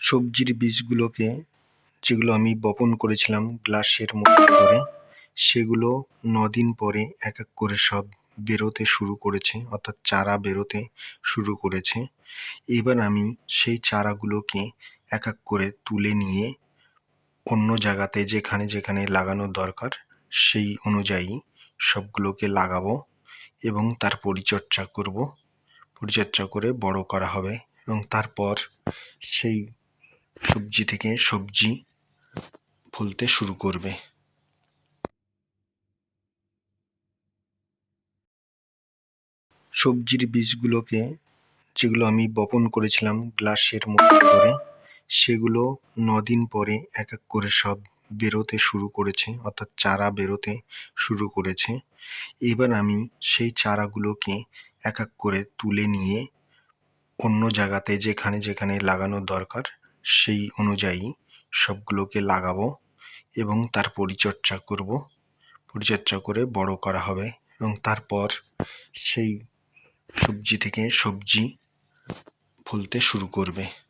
সবজির বীজগুলোকে, যেগুলো আমি বপন করেছিলাম গ্লাসের মধ্যে করে সেগুলো নদিন পরে এক এক করে সব বেরোতে শুরু করেছে, অর্থাৎ চারা বেরোতে শুরু করেছে। এবার আমি সেই চারাগুলোকে এক এক করে তুলে নিয়ে অন্য জায়গাতে, যেখানে যেখানে লাগানো দরকার, সেই অনুযায়ী সবগুলোকে লাগাবো এবং তার পরিচর্যা করব। পরিচর্যা করে বড় করা হবে এবং তারপর সেই সবজি থেকে সবজি ফলতে শুরু করবে। সবজির বীজগুলোকে যেগুলো আমি বপন করেছিলাম গ্লাসের মধ্যে করে, সেগুলো নদিন পরে এক এক করে সব বেরোতে শুরু করেছে, অর্থাৎ চারা বেরোতে শুরু করেছে। এবার আমি সেই চারাগুলোকে এক এক করে তুলে নিয়ে অন্য জায়গাতে যেখানে যেখানে লাগানো দরকার সেই অনুযায়ী সবগুলোকে লাগাবো এবং তার পরিচর্যা করব। পরিচর্যা করে বড় করা হবে এবং তারপর সেই সবজি থেকে সবজি ফলতে শুরু করবে।